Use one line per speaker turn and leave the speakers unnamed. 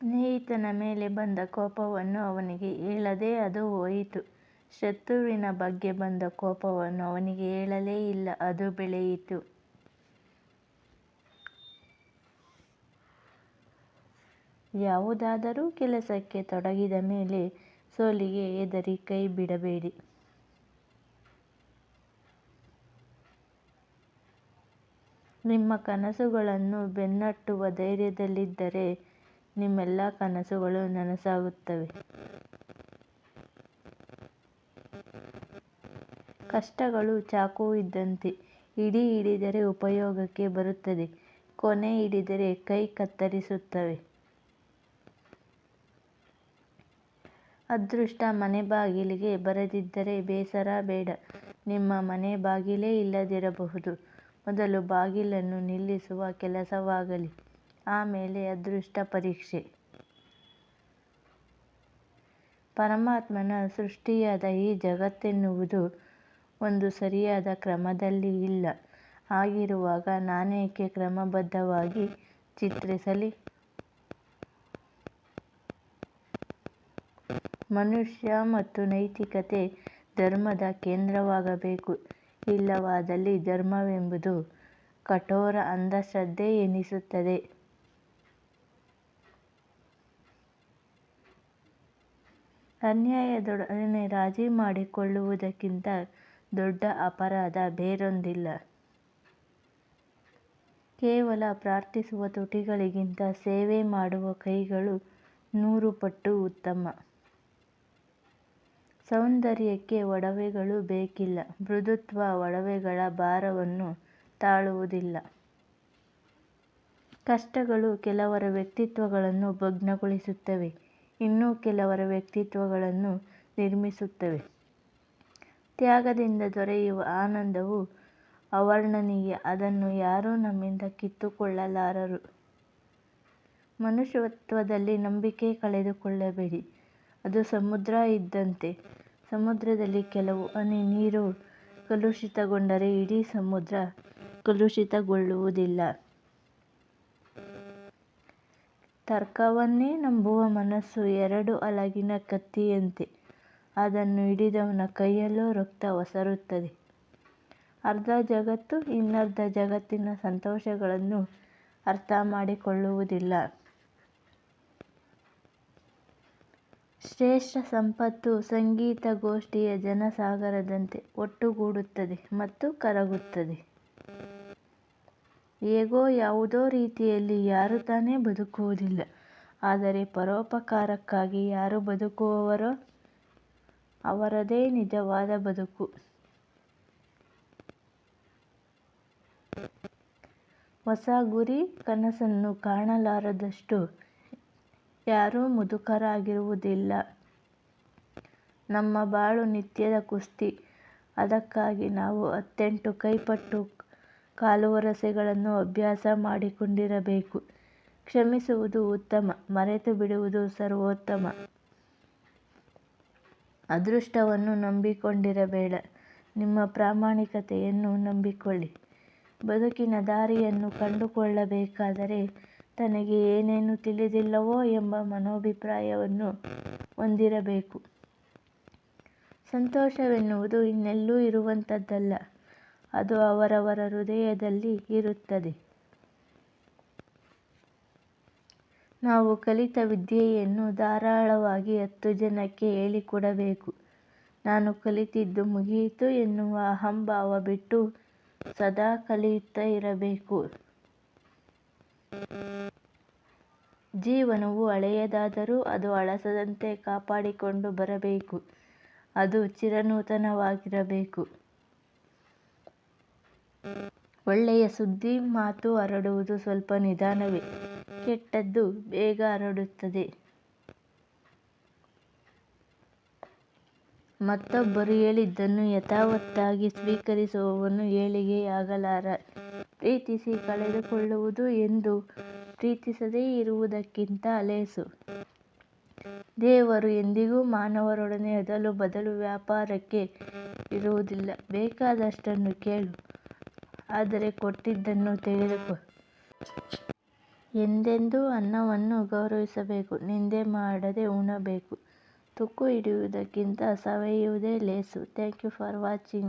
ಸ್ನೇಹಿತನ ಮೇಲೆ ಬಂದ ಕೋಪವನ್ನು ಅವನಿಗೆ ಹೇಳದೆ ಅದು ಹೋಯಿತು. ಶತ್ರುವಿನ ಬಗ್ಗೆ ಬಂದ ಕೋಪವನ್ನು ಅವನಿಗೆ ಹೇಳಲೇ ಇಲ್ಲ, ಅದು ಬೆಳೆಯಿತು. ಯಾವುದಾದರೂ ಕೆಲಸಕ್ಕೆ ತೊಡಗಿದ ಮೇಲೆ ಸೋಲಿಗೆ ಹೆದರಿ ಕೈ ಬಿಡಬೇಡಿ. ನಿಮ್ಮ ಕನಸುಗಳನ್ನು ಬೆನ್ನಟ್ಟುವ ಧೈರ್ಯದಲ್ಲಿದ್ದರೆ ನಿಮ್ಮೆಲ್ಲ ಕನಸುಗಳು ನನಸಾಗುತ್ತವೆ. ಕಷ್ಟಗಳು ಚಾಕು ಇದ್ದಂತೆ ಇಡಿ ಹಿಡಿದರೆ ಉಪಯೋಗಕ್ಕೆ ಬರುತ್ತದೆ, ಕೊನೆ ಹಿಡಿದರೆ ಕೈ ಕತ್ತರಿಸುತ್ತವೆ. ಅದೃಷ್ಟ ಮನೆ ಬಾಗಿಲಿಗೆ ಬರದಿದ್ದರೆ ಬೇಸರ ಬೇಡ, ನಿಮ್ಮ ಮನೆ ಬಾಗಿಲೇ ಇಲ್ಲದಿರಬಹುದು. ಮೊದಲು ಬಾಗಿಲನ್ನು ನಿಲ್ಲಿಸುವ ಕೆಲಸವಾಗಲಿ, ಆಮೇಲೆ ಅದೃಷ್ಟ ಪರೀಕ್ಷೆ. ಪರಮಾತ್ಮನ ಸೃಷ್ಟಿಯಾದ ಈ ಜಗತ್ತೆನ್ನುವುದು ಒಂದು ಸರಿಯಾದ ಕ್ರಮದಲ್ಲಿ ಇಲ್ಲ. ಹಾಗಿರುವಾಗ ನಾನೇಕೆ ಕ್ರಮಬದ್ಧವಾಗಿ ಚಿತ್ರಿಸಲಿ. ಮನುಷ್ಯ ಮತ್ತು ನೈತಿಕತೆ ಧರ್ಮದ ಕೇಂದ್ರವಾಗಬೇಕು. ಇಲ್ಲವಾದಲ್ಲಿ ಧರ್ಮವೆಂಬುದು ಕಠೋರ ಅಂಧಶ್ರದ್ಧೆ ಎನಿಸುತ್ತದೆ. ಅನ್ಯಾಯದೊಡನೆ ರಾಜಿ ಮಾಡಿಕೊಳ್ಳುವುದಕ್ಕಿಂತ ದೊಡ್ಡ ಅಪರಾಧ ಬೇರೊಂದಿಲ್ಲ. ಕೇವಲ ಪ್ರಾರ್ಥಿಸುವ ತುಟಿಗಳಿಗಿಂತ ಸೇವೆ ಮಾಡುವ ಕೈಗಳು ನೂರು ಪಟ್ಟು ಉತ್ತಮ. ಸೌಂದರ್ಯಕ್ಕೆ ಒಡವೆಗಳು ಬೇಕಿಲ್ಲ, ಮೃದುತ್ವ ಒಡವೆಗಳ ಭಾರವನ್ನು ತಾಳುವುದಿಲ್ಲ. ಕಷ್ಟಗಳು ಕೆಲವರ ವ್ಯಕ್ತಿತ್ವಗಳನ್ನು ಭಗ್ನಗೊಳಿಸುತ್ತವೆ, ಇನ್ನು ಕೆಲವರ ವ್ಯಕ್ತಿತ್ವಗಳನ್ನು ನಿರ್ಮಿಸುತ್ತವೆ. ತ್ಯಾಗದಿಂದ ದೊರೆಯುವ ಆನಂದವು ಅವರ್ಣನೀಯ, ಅದನ್ನು ಯಾರೂ ನಮ್ಮಿಂದ ಕಿತ್ತುಕೊಳ್ಳಲಾರರು. ಮನುಷ್ಯತ್ವದಲ್ಲಿ ನಂಬಿಕೆ ಕಳೆದುಕೊಳ್ಳಬೇಡಿ, ಅದು ಸಮುದ್ರ ಇದ್ದಂತೆ. ಸಮುದ್ರದಲ್ಲಿ ಕೆಲವು ಹನಿ ನೀರು ಕಲುಷಿತಗೊಂಡರೆ ಇಡೀ ಸಮುದ್ರ ಕಲುಷಿತಗೊಳ್ಳುವುದಿಲ್ಲ. ತರ್ಕವನ್ನೇ ನಂಬುವ ಮನಸ್ಸು ಎರಡು ಅಲಗಿನ ಕತ್ತಿಯಂತೆ, ಅದನ್ನು ಹಿಡಿದವನ ಕೈಯಲ್ಲೂ ರಕ್ತ ಒಸರುತ್ತದೆ. ಅರ್ಧ ಜಗತ್ತು ಇನ್ನರ್ಧ ಜಗತ್ತಿನ ಸಂತೋಷಗಳನ್ನು ಅರ್ಥಮಾಡಿಕೊಳ್ಳುವುದಿಲ್ಲ. ಶ್ರೇಷ್ಠ ಸಂಪತ್ತು ಸಂಗೀತ ಗೋಷ್ಠಿಯ ಜನಸಾಗರದಂತೆ ಒಟ್ಟುಗೂಡುತ್ತದೆ ಮತ್ತು ಕರಗುತ್ತದೆ. ಹೇಗೋ ಯಾವುದೋ ರೀತಿಯಲ್ಲಿ ಯಾರೂ ತಾನೇ ಬದುಕುವುದಿಲ್ಲ, ಆದರೆ ಪರೋಪಕಾರಕ್ಕಾಗಿ ಯಾರು ಬದುಕುವವರೋ ಅವರದೇ ನಿಜವಾದ ಬದುಕು. ಹೊಸ ಗುರಿ, ಕನಸನ್ನು ಕಾಣಲಾರದಷ್ಟು ಯಾರೂ ಮುದುಕರಾಗಿರುವುದಿಲ್ಲ. ನಮ್ಮ ಬಾಳು ನಿತ್ಯದ ಕುಸ್ತಿ, ಅದಕ್ಕಾಗಿ ನಾವು ಹತ್ತೆಂಟು ಕೈಪಟ್ಟು ಕಾಲುವರಸೆಗಳನ್ನು ಅಭ್ಯಾಸ ಮಾಡಿಕೊಂಡಿರಬೇಕು. ಕ್ಷಮಿಸುವುದು ಉತ್ತಮ, ಮರೆತು ಬಿಡುವುದು ಸರ್ವೋತ್ತಮ. ಅದೃಷ್ಟವನ್ನು ನಂಬಿಕೊಂಡಿರಬೇಡ, ನಿಮ್ಮ ಪ್ರಾಮಾಣಿಕತೆಯನ್ನು ನಂಬಿಕೊಳ್ಳಿ. ಬದುಕಿನ ದಾರಿಯನ್ನು ಕಂಡುಕೊಳ್ಳಬೇಕಾದರೆ ತನಗೆ ಏನೇನು ತಿಳಿದಿಲ್ಲವೋ ಎಂಬ ಮನೋಭಿಪ್ರಾಯವನ್ನು ಹೊಂದಿರಬೇಕು. ಸಂತೋಷವೆನ್ನುವುದು ಇನ್ನೆಲ್ಲೂ ಇರುವಂಥದ್ದಲ್ಲ, ಅದು ಅವರವರ ಹೃದಯದಲ್ಲಿ ಇರುತ್ತದೆ. ನಾವು ಕಲಿತ ವಿದ್ಯೆಯನ್ನು ಧಾರಾಳವಾಗಿ ಹತ್ತು ಜನಕ್ಕೆ ಹೇಳಿಕೊಡಬೇಕು. ನಾನು ಕಲಿತಿದ್ದು ಮುಗಿಯಿತು ಎನ್ನುವ ಅಹಂಭಾವ ಬಿಟ್ಟು ಸದಾ ಕಲಿಯುತ್ತಾ ಇರಬೇಕು. ಜೀವನವು ಹಳೆಯದಾದರೂ ಅದು ಹಳಸದಂತೆ ಕಾಪಾಡಿಕೊಂಡು ಬರಬೇಕು, ಅದು ಚಿರನೂತನವಾಗಿರಬೇಕು. ಒಳ್ಳೆಯ ಸುದ್ದಿ ಮಾತು ಹರಡುವುದು ಸ್ವಲ್ಪ ನಿಧಾನವೇ, ಕೆಟ್ಟದ್ದು ಬೇಗ ಹರಡುತ್ತದೆ. ಮತ್ತೊಬ್ಬರು ಹೇಳಿದ್ದನ್ನು ಯಥಾವತ್ತಾಗಿ ಸ್ವೀಕರಿಸುವವನು ಏಳಿಗೆಯಾಗಲಾರ. ಪ್ರೀತಿಸಿ ಕಳೆದುಕೊಳ್ಳುವುದು ಎಂದು ಪ್ರೀತಿಸದೇ ಇರುವುದಕ್ಕಿಂತ ಲೇಸು. ದೇವರು ಎಂದಿಗೂ ಮಾನವರೊಡನೆ ಅದಲು ಬದಲು ವ್ಯಾಪಾರಕ್ಕೆ ಇರುವುದಿಲ್ಲ. ಬೇಕಾದಷ್ಟನ್ನು ಕೇಳು, ಆದರೆ ಕೊಟ್ಟಿದ್ದನ್ನು ತೆಗೆದುಕೊ ಎಂದೆಂದೂ ಅನ್ನವನ್ನು ಗೌರವಿಸಬೇಕು. ನಿಂದೆ ಮಾಡದೆ ಉಣಬೇಕು. ತುಕ್ಕು ಹಿಡಿಯುವುದಕ್ಕಿಂತ ಸವೆಯುವುದೇ ಲೇಸು. Thank you for watching.